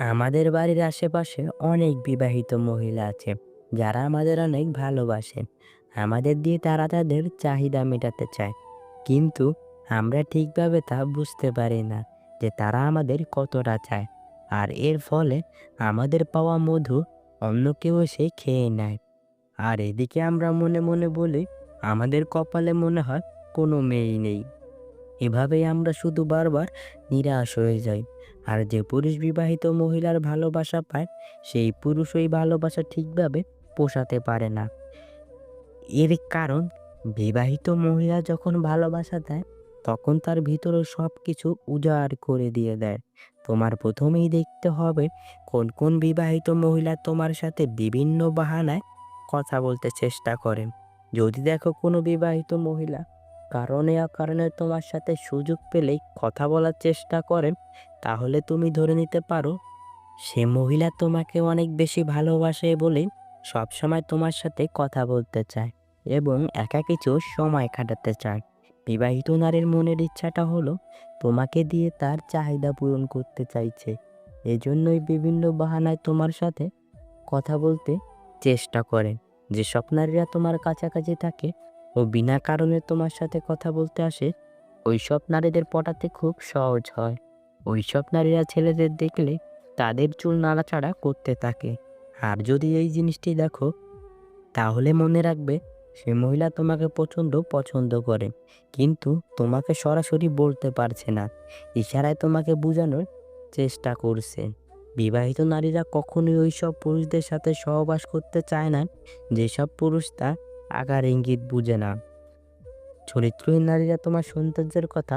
আমাদের বাড়ির আশেপাশে অনেক বিবাহিত মহিলা আছে, যারা আমাদের অনেক ভালোবাসেন আমাদের দিয়ে তারা তাদের চাহিদা মেটাতে চায়। কিন্তু আমরা ঠিকভাবে তা বুঝতে পারি না যে তারা আমাদের কতটা চায়। আর এর ফলে আমাদের পাওয়া মধু অন্য কেউ এসে খেয়ে নেয়। আর এদিকে আমরা মনে মনে বলি, আমাদের কপালে মনে হয় কোনো মেয়েই নেই। এভাবেই আমরা শুধু বারবার নিরাশ হয়ে যাই। আর যে পুরুষ বিবাহিত মহিলার ভালোবাসা পায়, সেই পুরুষ ওই ভালোবাসা ঠিকভাবে পোষাতে পারে না। এর কারণ, বিবাহিত মহিলা যখন ভালোবাসা দেয়, তখন তার ভিতরে সব কিছু উজাড় করে দিয়ে দেয়। তোমার প্রথমেই দেখতে হবে, কোন কোন বিবাহিত মহিলা তোমার সাথে বিভিন্ন বাহানায় কথা বলতে চেষ্টা করেন যদি দেখো কোনো বিবাহিত মহিলা কারণে অকারণে তোমার সাথে সুযোগ পেলেই কথা বলার চেষ্টা করেন তাহলে তুমি ধরে নিতে পারো, সে মহিলা তোমাকে অনেক বেশি ভালোবাসে বলে সবসময় তোমার সাথে কথা বলতে চায় এবং একা কিছু সময় কাটাতে চায়। বিবাহিত নারীর মনের ইচ্ছাটা হলো তোমাকে দিয়ে তার চাহিদা পূরণ করতে চাইছে। এজন্যই বিভিন্ন বাহানায় তোমার সাথে কথা বলতে চেষ্টা করেন যেসব নারীরা তোমার কাছাকাছি থাকে ও বিনা কারণে তোমার সাথে কথা বলতে আসে ওইসব নারীদের পটাতে খুব সহজ হয়। ওইসব নারীরা ছেলেদের দেখলে তাদের চুল নাড়াচাড়া করতে থাকে। আর যদি এই জিনিসটি দেখো, তাহলে মনে রাখবে সে মহিলা তোমাকে প্রচণ্ড পছন্দ করে, কিন্তু তোমাকে সরাসরি বলতে পারছে না। ইশারায় তোমাকে বোঝানোর চেষ্টা করছে। বিবাহিত নারীরা কখনোই ওইসব পুরুষদের সাথে সহবাস করতে চায় না, যেসব পুরুষ তা আকার ইঙ্গিত বুঝে না। চরিত্রহীন নারীরা তোমার সৌন্দর্যের কথা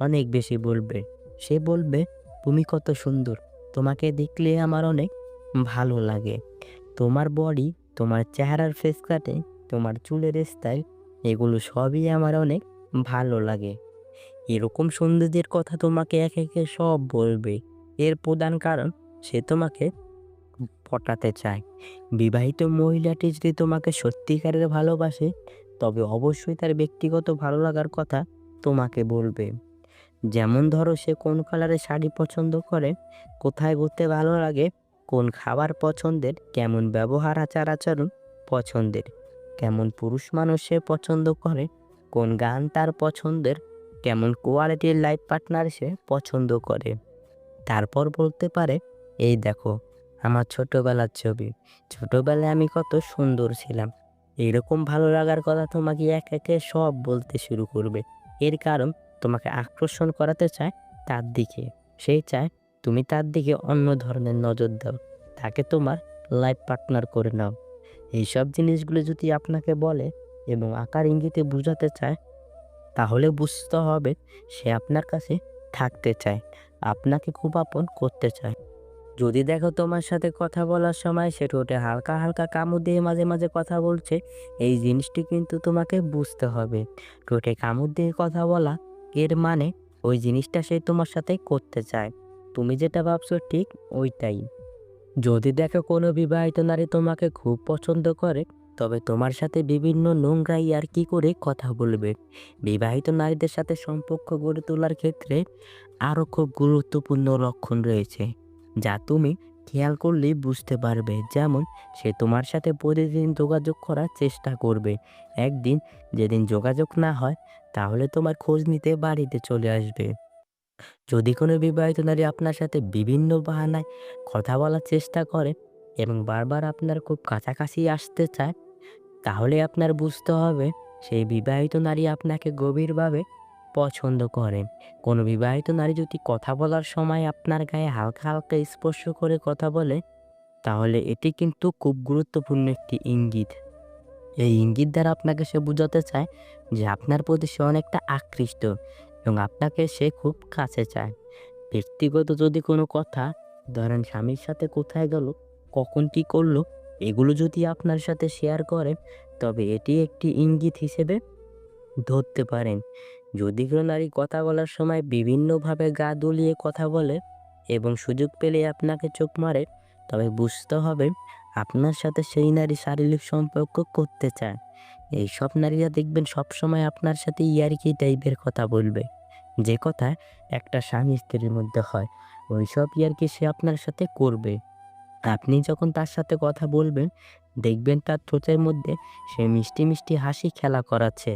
অনেক বেশি বলবে। সে বলবে, তুমি কত সুন্দর। তোমাকে দেখলে আমার অনেক ভালো লাগে। তোমার বডি তোমার চেহারার ফেস কাটে তোমার চুলের স্টাইল এগুলো সবই আমার অনেক ভালো লাগে। এরকম সৌন্দর্যের কথা তোমাকে একে একে সব বলবে। এর প্রধান কারণ, সে তোমাকে পটাতে চায়। বিবাহিত মহিলাটি যদি তোমাকে সত্যিকারের ভালোবাসে, তবে অবশ্যই তার ব্যক্তিগত ভালো লাগার কথা তোমাকে বলবে। যেমন ধরো সে কোন কালারের শাড়ি পছন্দ করে, কোথায় ঘুরতে ভালো লাগে, কোন খাবার পছন্দের, কেমন ব্যবহার, আচার আচরণ পছন্দের, কেমন পুরুষ মানুষ সে পছন্দ করে, কোন গান তার পছন্দের, কেমন কোয়ালিটির লাইফ পার্টনার সে পছন্দ করে। তারপর বলতে পারে, এই দেখো, আমার ছোটোবেলার ছবি। ছোটোবেলায় আমি কত সুন্দর ছিলাম। এরকম ভালো লাগার কথা তোমাকে এক একে সব বলতে শুরু করবে। এর কারণ তোমাকে আকর্ষণ করাতে চায় তার দিকে। সেই চায় তুমি তার দিকে অন্য ধরনের নজর দাও। তাকে তোমার লাইফ পার্টনার করে নাও। এইসব জিনিসগুলো যদি আপনাকে বলে এবং আকার ইঙ্গিতে বোঝাতে চায়, তাহলে বুঝতে হবে সে আপনার কাছে থাকতে চায়, আপনাকে খুব আপন করতে চায়। যদি দেখো তোমার সাথে কথা বলার সময় সে ঠোঁটে হালকা হালকা কামড় দিয়ে মাঝে মাঝে কথা বলছে, এই জিনিসটি কিন্তু তোমাকে বুঝতে হবে। ঠোঁটে কামড় দিয়ে কথা বলা এর মানে ওই জিনিসটা সে তোমার সাথে করতে চায়। তুমি যেটা ভাবছ ঠিক ওইটাই। যদি দেখো কোনো বিবাহিত নারী তোমাকে খুব পছন্দ করে, তবে তোমার সাথে বিভিন্ন নোংরাই আর কি করে কথা বলবে। বিবাহিত নারীদের সাথে সম্পর্ক গড়ে তোলার ক্ষেত্রে আরও খুব গুরুত্বপূর্ণ লক্ষণ রয়েছে, যা তুমি খেয়াল করলেই বুঝতে পারবে। যেমন, সে তোমার সাথে প্রতিদিন যোগাযোগ করার চেষ্টা করবে। একদিন, যেদিন যোগাযোগ না হয় তাহলে তোমার খোঁজ নিতে বাড়িতে চলে আসবে। যদি কোনো বিবাহিত নারী আপনার সাথে বিভিন্ন বাহানায় কথা বলার চেষ্টা করে এবং বারবার আপনার খুব কাছাকাছি আসতে চায়, তাহলে আপনার বুঝতে হবে সেই বিবাহিত নারী আপনাকে গভীরভাবে পছন্দ করেন কোনো বিবাহিত নারী যদি কথা বলার সময় আপনার গায়ে হালকা হালকা স্পর্শ করে কথা বলে, তাহলে এটি কিন্তু খুব গুরুত্বপূর্ণ একটি ইঙ্গিত। এই ইঙ্গিত দ্বারা আপনাকে সে বোঝাতে চায় যে আপনার প্রতি সে অনেকটা আকৃষ্ট এবং আপনাকে সে খুব কাছে চায়। ব্যক্তিগত যদি কোনো কথা, ধরেন স্বামীর সাথে কোথায় গেল, কখন কী করল, এগুলো যদি আপনার সাথে শেয়ার করে, তবে এটি একটি ইঙ্গিত হিসেবে ধরতে পারেন। যদি কোনো নারী কথা বলার সময় বিভিন্নভাবে গা দুলিয়ে কথা বলে এবং সুযোগ পেলে আপনাকে চোখ মারে, তবে বুঝতে হবে আপনার সাথে সেই নারী শারীরিক সম্পর্ক করতে চায় এইসব নারীরা দেখবেন সবসময় আপনার সাথে ইয়ার্কি টাইপের কথা বলবে যে কথা একটা স্বামী স্ত্রীর মধ্যে হয় ওইসব ইয়ার্কি সে আপনার সাথে করবে। আপনি যখন তার সাথে কথা বলবেন, দেখবেন তার ঠোঁটের মধ্যে সে মিষ্টি, মিষ্টি হাসি খেলা করাচ্ছে।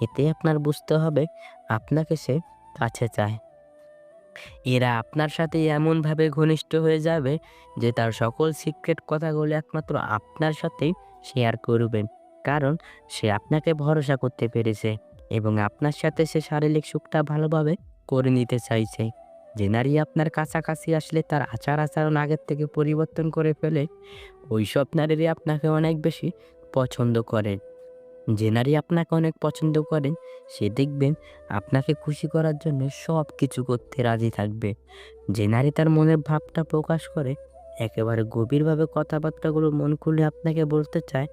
এতে আপনার বুঝতে হবে আপনাকে সে কাছে চায়। এরা আপনার সাথে এমনভাবে ঘনিষ্ঠ হয়ে যাবে যে তার সকল সিক্রেট কথাগুলো একমাত্র আপনার সাথেই শেয়ার করবেন। কারণ সে আপনাকে ভরসা করতে পেরেছে এবং আপনার সাথে সে শারীরিক সুখটা ভালোভাবে করে নিতে চাইছে। যে নারী আপনার কাছাকাছি আসলে তার আচার-আচরণ আগের থেকে পরিবর্তন করে ফেলে, ওইসব নারীরই আপনাকে অনেক বেশি পছন্দ করে। যে নারী আপনাকে অনেক পছন্দ করেন, সে দেখবেন আপনাকে খুশি করার জন্য সব কিছু করতে রাজি থাকবে। যে নারী তার মনের ভাবটা প্রকাশ করে, একেবারে গভীরভাবে কথাবার্তাগুলো মন খুলে আপনাকে বলতে চায়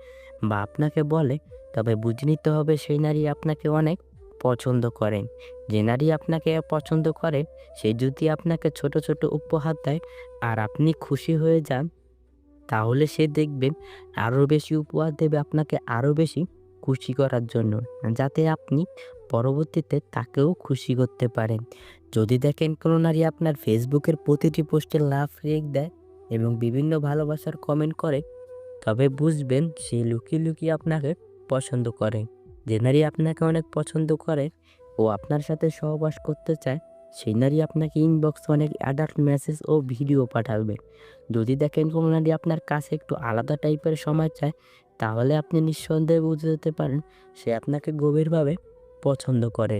বা আপনাকে বলে, তবে বুঝে নিতে হবে সেই নারী আপনাকে অনেক পছন্দ করেন। যে নারী আপনাকে পছন্দ করে, সে যদি আপনাকে ছোট, ছোট উপহার দেয় আর আপনি খুশি হয়ে যান, তাহলে সে দেখবেন আরও বেশি উপহার দেবে আপনাকে আরও বেশি খুশি করার জন্য। যাতে আপনি পরবর্তীতে তাকেও খুশি করতে পারেন। যদি দেখেন কোনো নারী আপনার ফেসবুকের প্রতিটি পোস্টে লাভ রেখ দেয় এবং বিভিন্ন ভালোবাসার কমেন্ট করে, তবে বুঝবেন সে লুকিয়ে, লুকিয়ে আপনাকে পছন্দ করে। যে নারী আপনাকে অনেক পছন্দ করে ও আপনার সাথে সহবাস করতে চায়, সেই নারী আপনাকে ইনবক্সে অনেক অ্যাডাল্ট মেসেজ ও ভিডিও পাঠাবে। যদি দেখেন কোনো নারী আপনার কাছে একটু আলাদা টাইপের সময় চায়, তাহলে আপনি নিঃসন্দেহে বুঝে যেতে পারেন সে আপনাকে গভীরভাবে পছন্দ করে।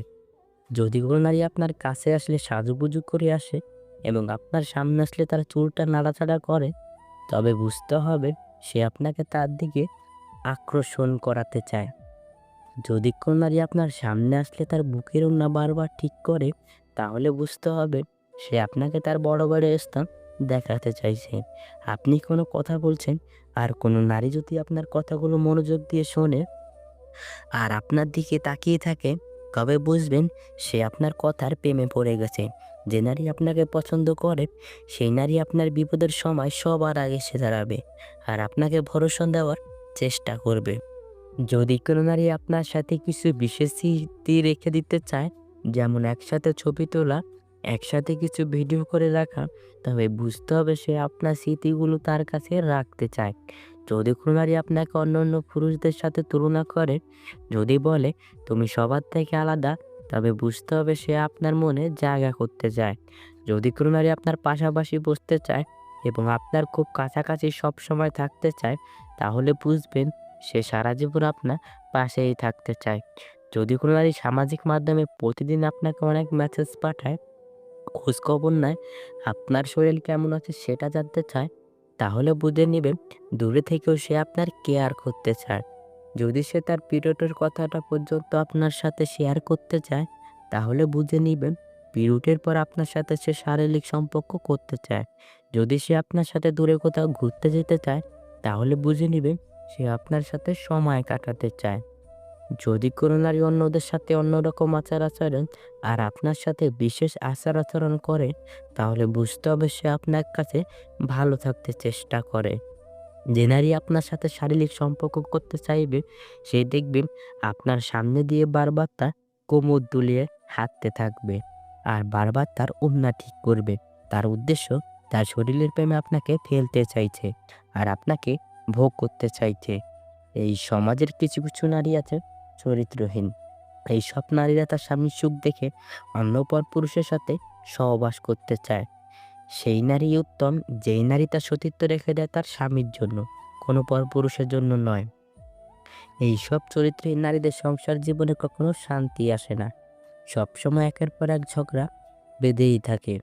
যদি কোনো নারী আপনার কাছে আসলে সাজুগুজু করে আসে এবং আপনার সামনে আসলে তার চুলটা নাড়াচাড়া করে, তবে বুঝতে হবে সে আপনাকে তার দিকে আকর্ষণ করাতে চায়। যদি কোনো নারী আপনার সামনে আসলে তার বুকের ওড়না বারবার ঠিক করে, তাহলে বুঝতে হবে সে আপনাকে তার বড়, বড় স্থান দেখাতে চাইছে। আপনি কোনো কথা বলছেন আর কোনো নারী যদি আপনার কথাগুলো মনোযোগ দিয়ে শোনে আর আপনার দিকে তাকিয়ে থাকে, তবে বুঝবেন সে আপনার কথার প্রেমে পড়ে গেছে। যে নারী আপনাকে পছন্দ করে, সেই নারী আপনার বিপদের সময় সবার আগে এসে দাঁড়াবে আর আপনাকে ভরসা দেওয়ার চেষ্টা করবে। যদি কোনো নারী আপনার সাথে কিছু বিশেষ স্মৃতি রেখে দিতে চায়, যেমন একসাথে ছবি তোলা, একসাথে কিছু ভিডিও করে রাখা, তবে বুঝতে হবে সে আপনার স্মৃতিগুলো তার কাছে রাখতে চায়। যদি কোনো নারী আপনাকে অন্যান্য পুরুষদের সাথে তুলনা করে, যদি বলে তুমি সবার থেকে আলাদা, তবে বুঝতে হবে সে আপনার মনে জায়গা করতে চায়। যদি কোনো নারী আপনার পাশাপাশি বসতে চায় এবং আপনার খুব কাছাকাছি সব সময় থাকতে চায়, তাহলে বুঝবেন সে সারা জীবন আপনার পাশেই থাকতে চায়। যদি কোনো নারী সামাজিক মাধ্যমে প্রতিদিন আপনাকে অনেক মেসেজ পাঠায়, খোঁজখবর নেয়, আপনার শরীর কেমন আছে সেটা জানতে চায়, তাহলে বুঝে নিবেন দূরে থেকেও সে আপনার কেয়ার করতে চায়। যদি সে তার পিরিয়ডের কথাটা পর্যন্ত আপনার সাথে শেয়ার করতে চায়, তাহলে বুঝে নিবেন পিরিয়ডের পর আপনার সাথে সে শারীরিক সম্পর্ক করতে চায়। যদি সে আপনার সাথে দূরে কোথাও ঘুরতে যেতে চায়, তাহলে বুঝে নিবেন সে আপনার সাথে সময় কাটাতে চায়। যদি কোনো নারী অন্যদের সাথে অন্যরকম আচার-আচরণ আর আপনার সাথে বিশেষ আচার-আচরণ করে, তাহলে বুঝতে হবে সে আপনার কাছে ভালো থাকতে চেষ্টা করে। যে নারী আপনার সাথে শারীরিক সম্পর্ক করতে চাইবে, সে দেখবেন আপনার সামনে দিয়ে বারবার তার কোমর দুলিয়ে হাঁটতে থাকবে আর বারবার তার ওড়না ঠিক করবে। তার উদ্দেশ্য তার শরীরের প্রেমে আপনাকে ফেলতে চাইছে আর আপনাকে ভোগ করতে চাইছে। এই সমাজের কিছু, কিছু নারী আছে চরিত্রহীন। এই সব নারীরা তার স্বামীর সুখ দেখে অন্য পরপুরুষের সাথে সহবাস করতে চায়। সেই নারী উত্তম যেই নারী তার সতীত্ব রেখে দেয় তার স্বামীর জন্য, কোনো পরপুরুষের জন্য নয়। এই সব চরিত্রহীন নারীদের সংসার জীবনে কখনো শান্তি আসে না। সবসময় একের পর এক ঝগড়া বেঁধেই থাকে।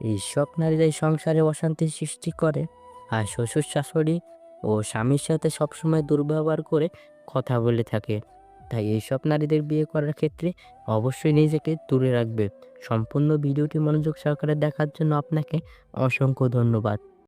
এইসব নারীরাই সংসারে অশান্তি সৃষ্টি করে আর শ্বশুর-শাশুড়ি ও স্বামীর সাথে সবসময় দুর্ব্যবহার করে কথা বলে থাকে। তাই এইসব নারীদের বিয়ে করার ক্ষেত্রে অবশ্যই নিজেকে দূরে রাখবে। সম্পূর্ণ ভিডিওটি মনোযোগ সহকারে দেখার জন্য আপনাকে অসংখ্য ধন্যবাদ।